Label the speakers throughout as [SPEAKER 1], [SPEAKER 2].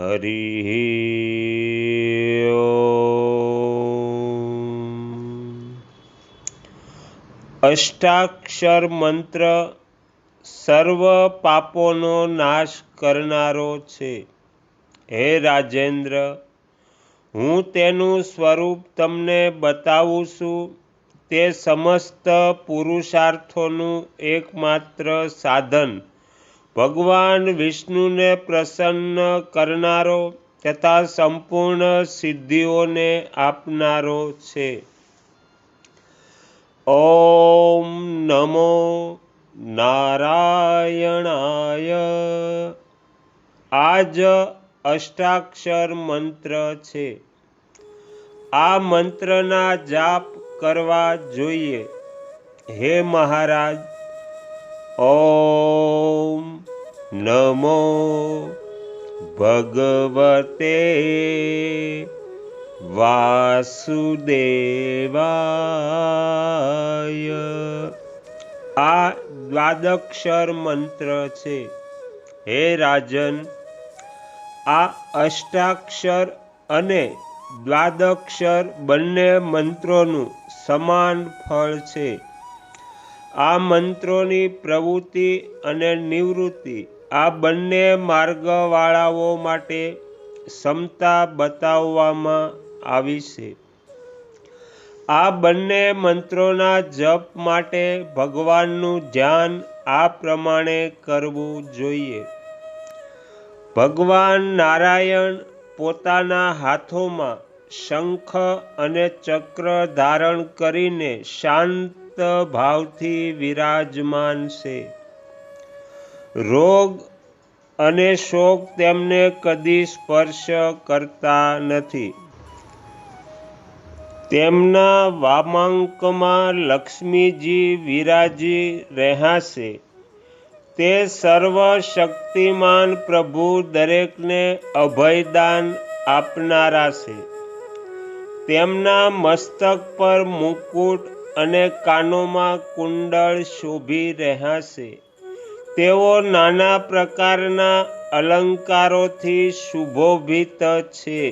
[SPEAKER 1] હરિ અષ્ટાક્ષર મંત્ર સર્વ પાપોનો નાશ કરનારો છે. હે રાજેન્દ્ર, હું તેનું સ્વરૂપ તમને બતાવું છું. તે સમસ્ત પુરુષાર્થોનું એકમાત્ર સાધન ભગવાન વિષ્ણુને પ્રસન્ન કરનારો તથા સંપૂર્ણ સિદ્ધિઓને આપનારો છે. ઓમ નમો નારાયણાય. આ જ અષ્ટાક્ષર મંત્ર છે. આ મંત્રના જાપ કરવા જોઈએ. હે મહારાજ, ઓમ નમો ભગવતે વાસુદેવાય આ દ્વાદક્ષર મંત્ર છે હે રાજન આ અષ્ટાક્ષર અને દ્વાદક્ષર બંને મંત્રોનું સમાન ફળ છે આ મંત્રોની પ્રવૃત્તિ અને નિવૃત્તિ આ બંને માર્ગવાળાઓ માટે ક્ષમતા બતાવવામાં આવી છે. આ બંને મંત્રોના જપ માટે ભગવાનનું ધ્યાન આ પ્રમાણે કરવું જોઈએ. ભગવાન નારાયણ પોતાના હાથોમાં શંખ અને ચક્ર ધારણ કરીને શાંત ભાવથી વિરાજમાન છે. રોગ અને શોક તેમને કદી સ્પર્શ કરતા નથી. તેમના વામાંકમાં લક્ષ્મીજી વિરાજી રહેશે. તે તે સર્વશક્તિમાન પ્રભુ દરેકને અભયદાન આપનારા છે. તેમના મસ્તક પર મુકુટ અને કાનોમાં કુંડળ શોભી રહ્યા છે. તેઓ નાના પ્રકારના અલંકારોથી શુભોભિત છે.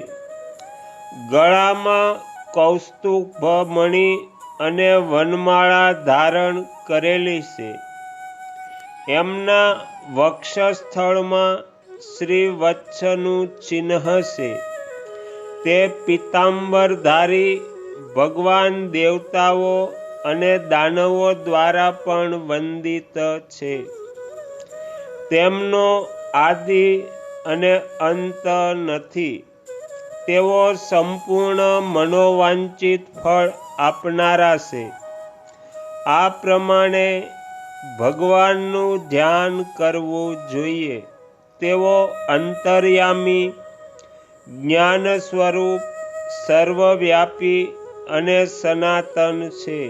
[SPEAKER 1] ગળામાં કૌસ્તુભમણિ અને વનમાળા ધારણ કરેલી છે. એમના વક્ષસ્થળમાં શ્રી વત્સનું ચિહ્ન છે. તે પિતાંબરધારી, ભગવાન દેવતાઓ અને દાનવો દ્વારા પણ વંદિત છે. તેમનો આદિ અને અંત નથી. તેઓ સંપૂર્ણ મનોવાંચિત ફળ આપનારા છે. આ પ્રમાણે ભગવાનનું ધ્યાન કરવું જોઈએ. તેઓ અંતર્યામી જ્ઞાન સ્વરૂપ સર્વવ્યાપી અને સનાતન છે.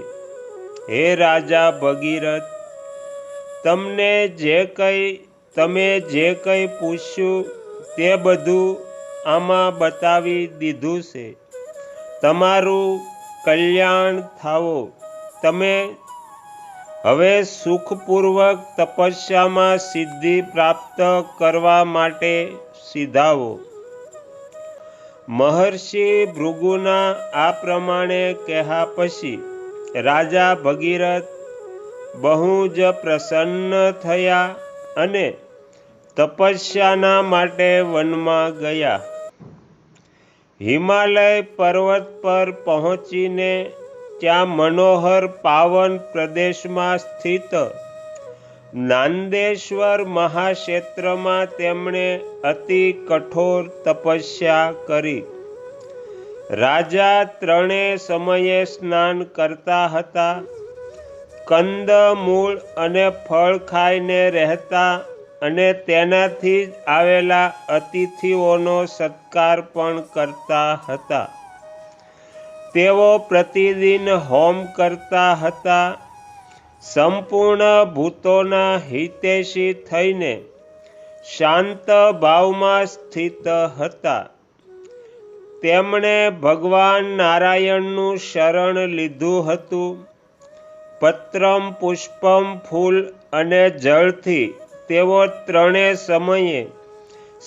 [SPEAKER 1] હે રાજા ભગીરથ, તમને જે કંઈ તમે જે કંઈ પૂછ્યું તે બધું આમાં બતાવી દીધું છે. તમારું કલ્યાણ થાવો. તમે હવે સુખપૂર્વક તપસ્યામાં સિદ્ધિ પ્રાપ્ત કરવા માટે સીધાવો. મહર્ષિ ભૃગુના આ પ્રમાણે કહ્યા પછી રાજા ભગીરથ બહુ જ પ્રસન્ન થયા અને તપસ્યાના માટે વનમાં ગયા. હિમાલય પર્વત પર પહોંચીને ત્યાં મનોહર પાવન પ્રદેશમાં સ્થિત નાંદેશ્વર મહાક્ષેત્રમાં તેમણે અતિ કઠોર તપસ્યા કરી. રાજા ત્રણે સમયે સ્નાન કરતા હતા. કંદ, મૂળ અને ફળ ખાઈને રહેતા અને તેનાથી જ આવેલા અતિથિઓનો સત્કાર પણ કરતા હતા. તેઓ પ્રતિદિન હોમ કરતા હતા. સંપૂર્ણ ભૂતોના હિતેશી થઈને શાંત ભાવમાં સ્થિત હતા. તેમણે ભગવાન નારાયણનું શરણ લીધું હતું. પત્રમ પુષ્પમ ફૂલ અને જળથી તેઓ ત્રણે સમયે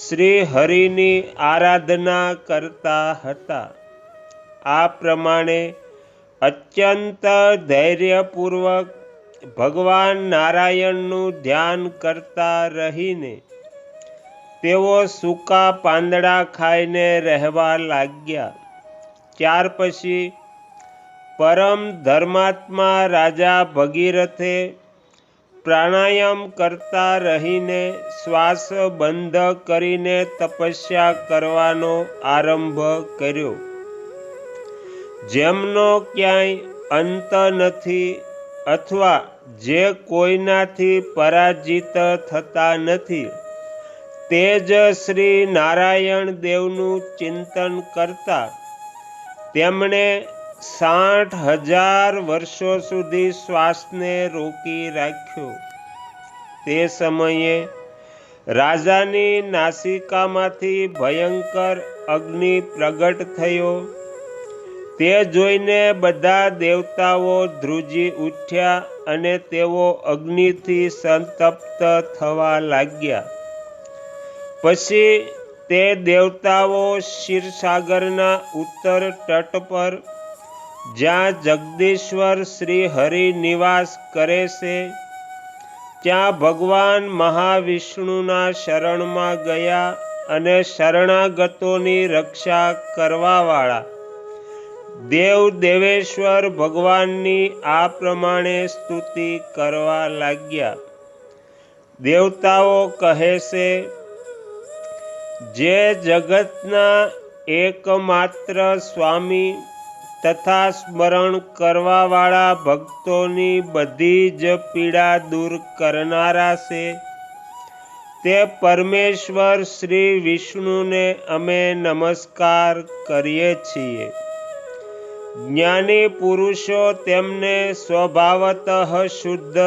[SPEAKER 1] શ્રી હરિની આરાધના કરતા હતા. આ પ્રમાણે અત્યંત ધૈર્યપૂર્વક ભગવાન નારાયણનું ધ્યાન કરતા રહીને તેઓ સૂકા પાંદડા ખાઈને રહેવા લાગ્યા. ત્યાર પછી પરમ ધર્માત્મા રાજા ભગીરથે પ્રાણાયામ કરતા રહીને શ્વાસ બંધ કરીને તપસ્યા કરવાનો આરંભ કર્યો. જેમનો ક્યાંય અંત નથી અથવા જે કોઈનાથી પરાજિત થતા નથી, તે જ શ્રી નારાયણ દેવનું ચિંતન કરતા. તેમણે સાઠ હજાર વર્ષો સુધી શ્વાસને રોકી રાખ્યો. તે સમયે રાજાની નાસિકામાંથી ભયંકર અગ્નિ પ્રગટ થયો. તે જોઈને બધા દેવતાઓ ધ્રુજી ઉઠ્યા અને તેઓ અગ્નિથી સંતપ્ત થવા લાગ્યા. પછી તે દેવતાઓ ક્ષીરસાગરના ઉત્તર તટ પર જ્યાં જગદીશ્વર શ્રી હરિ નિવાસ કરે છે, ત્યાં ભગવાન મહાવિષ્ણુના શરણમાં ગયા અને શરણાગતોની રક્ષા કરવાવાળા. દેવ દેવેશ્વર ભગવાનની આ પ્રમાણે સ્તુતિ કરવા લાગ્યા. દેવતાઓ કહે છે, જે જગતના એકમાત્ર સ્વામી તથા સ્મરણ કરવાવાળા ભક્તોની બધી જ પીડા દૂર કરનારા છે. તે પરમેશ્વર શ્રી વિષ્ણુને અમે નમસ્કાર કરીએ છીએ. જ્ઞાની પુરુષો તેમને સ્વભાવત શુદ્ધ,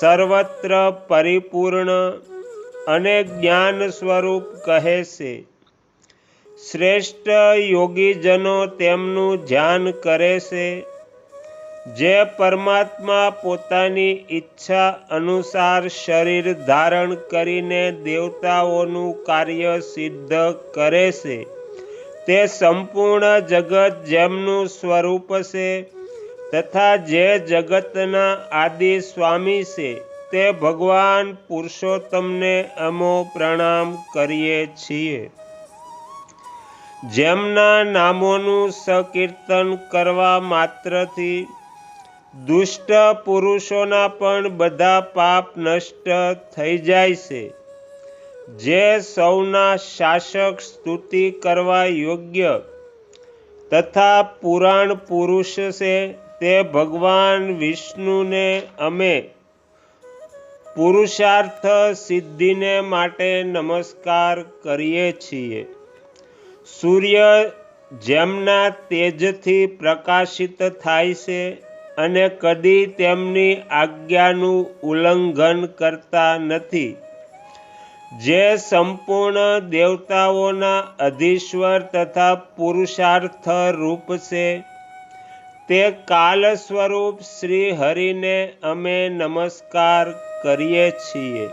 [SPEAKER 1] સર્વત્ર પરિપૂર્ણ અને જ્ઞાન સ્વરૂપ કહે છે. શ્રેષ્ઠ યોગીજનો તેમનું ધ્યાન કરે છે. જે પરમાત્મા પોતાની ઈચ્છા અનુસાર શરીર ધારણ કરીને દેવતાઓનું કાર્ય સિદ્ધ કરે છે. તે સંપૂર્ણ જગત જેમનું સ્વરૂપ છે તથા જે જગતના આદિ સ્વામી છે તે ભગવાન પુરુષોત્તમને અમો પ્રણામ કરીએ છીએ. જેમના નામોનું સંકીર્તન કરવા માત્રથી દુષ્ટ પુરુષોના પણ બધા પાપ નષ્ટ થઈ જાય છે. જે સૌના શાસક સ્તુતિ કરવા યોગ્ય તથા પુરાણ પુરુષ છે તે ભગવાન વિષ્ણુને અમે પુરુષાર્થ સિદ્ધિને માટે નમસ્કાર કરીએ છીએ. સૂર્ય જેમના તેજથી પ્રકાશિત થાય છે અને કદી તેમની આજ્ઞાનું ઉલ્લંઘન કરતા નથી. જે સંપૂર્ણ દેવતાઓના અધીશ્વર તથા પુરુષાર્થ રૂપ છે, તે કાલ સ્વરૂપ શ્રી હરિને અમે નમસ્કાર કરીએ છીએ.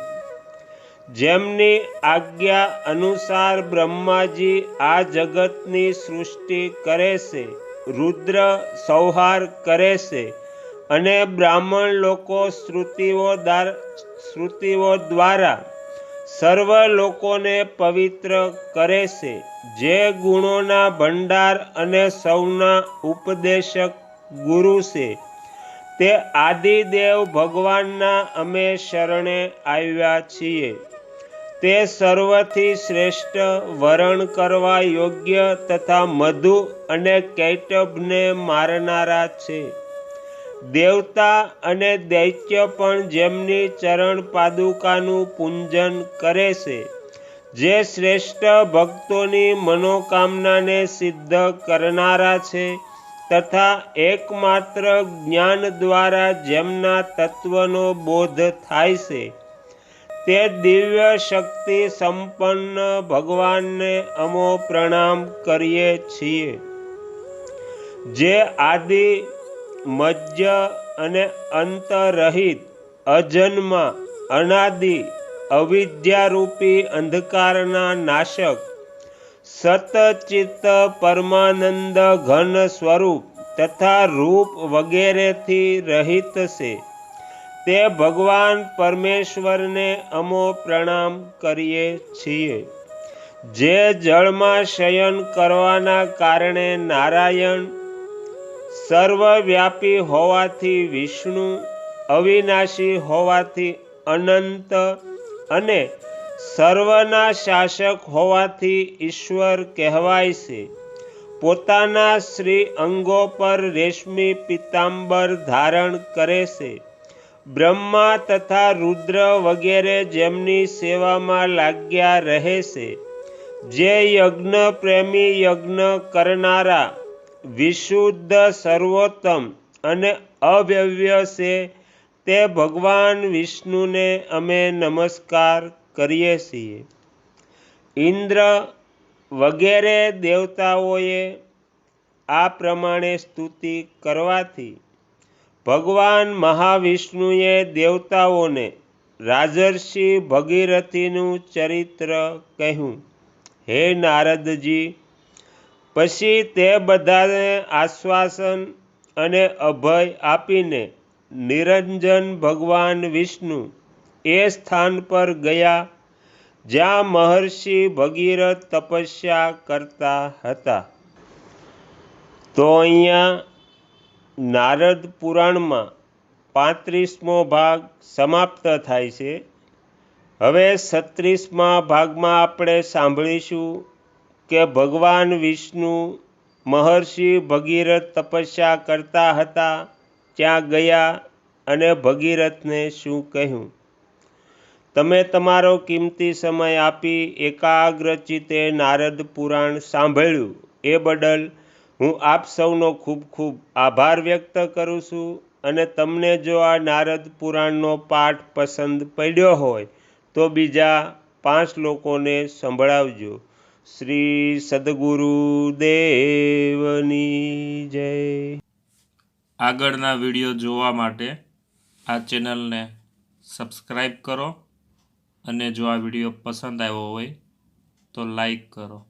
[SPEAKER 1] જેમની આજ્ઞા અનુસાર બ્રહ્માજી આ જગતની સૃષ્ટિ કરે છે, રુદ્ર સંહાર કરે છે અને બ્રાહ્મણ લોકો શ્રુતિઓ શ્રુતિઓ દ્વારા સર્વ લોકોને પવિત્ર કરે છે. જે ગુણોના ભંડાર અને સૌના ઉપદેશક ગુરુ છે, તે આદિદેવ ભગવાનના અમે શરણે આવ્યા છીએ. તે સર્વથી શ્રેષ્ઠ વરણ કરવા યોગ્ય તથા મધુ અને કેટબને મારનારા છે. દેવતા અને દૈત્ય પણ જેમની ચરણ પાદુકાનું પૂંજન કરે છે. જે શ્રેષ્ઠ ભક્તોની મનોકામનાને સિદ્ધ કરનારા છે તથા એકમાત્ર જ્ઞાન દ્વારા જેમના તત્વનો બોધ થાય છે. તે દિવ્ય શક્તિ સંપન્ન ભગવાનને અમો પ્રણામ કરીએ છીએ. જે આદિ મધ્ય અને અંતરહિત અજન્મા, અનાદિ, અવિદ્યારૂપી અંધકારના નાશક, સતચિત્ત પરમાનંદ ઘન સ્વરૂપ તથા રૂપ વગેરેથી રહિત છે. તે ભગવાન પરમેશ્વરને અમો પ્રણામ કરીએ છીએ. જે જળમાં શયન કરવાના કારણે નારાયણ સર્વવ્યાપી હોવાથી વિષ્ણુ, અવિનાશી હોવાથી અનંત અને સર્વના શાસક હોવાથી ઈશ્વર કહેવાય છે. પોતાના શ્રી અંગો પર રેશમી પિતાંબર ધારણ કરે છે. બ્રહ્મા તથા રુદ્ર વગેરે જેમની સેવામાં લાગ્યા રહે છે. જે યજ્ઞ પ્રેમી યજ્ઞ કરનારા વિશુદ્ધ સર્વોત્તમ અને અવ્યવ્ય છે તે ભગવાન વિષ્ણુને અમે નમસ્કાર કરીએ છીએ. ઇન્દ્ર વગેરે દેવતાઓએ આ પ્રમાણે સ્તુતિ કરવાથી ભગવાન મહાવિષ્ણુએ દેવતાઓને રાજર્ષિ ભગીરથીનું ચરિત્ર કહ્યું. હે નારદજી, પછી તે બધાને આશ્વાસન અને અભય આપીને નિરંજન ભગવાન વિષ્ણુ એ સ્થાન પર ગયા, જ્યાં મહર્ષિ ભગીરથ તપસ્યા કરતા હતા. તો અહીંયા નારદ પુરાણમાં પાંત્રીસમો ભાગ સમાપ્ત થાય છે. હવે છત્રીસમા ભાગમાં આપણે સાંભળીશું કે ભગવાન વિષ્ણુ મહર્ષિ ભગીરથ તપસ્યા કરતા હતા ત્યાં ગયા અને ભગીરથને શું કહ્યું? તમે તમારો કિંમતી સમય આપી એકાગ્રચિતે નારદ પુરાણ સાંભળ્યું. એ બદલ હું આપ સૌનો ખૂબ ખૂબ આભાર વ્યક્ત કરું છું અને તમને જો આ નારદ પુરાણનો પાઠ પસંદ પડ્યો હોય, તો બીજા પાંચ લોકોને સંભળાવજો. શ્રી સદગુરુ દેવની જય.
[SPEAKER 2] આગળના વીડિયો જોવા માટે આ ચેનલને સબસ્ક્રાઈબ કરો અને જો આ વીડિયો પસંદ આવ્યો હોય, તો લાઈક કરો.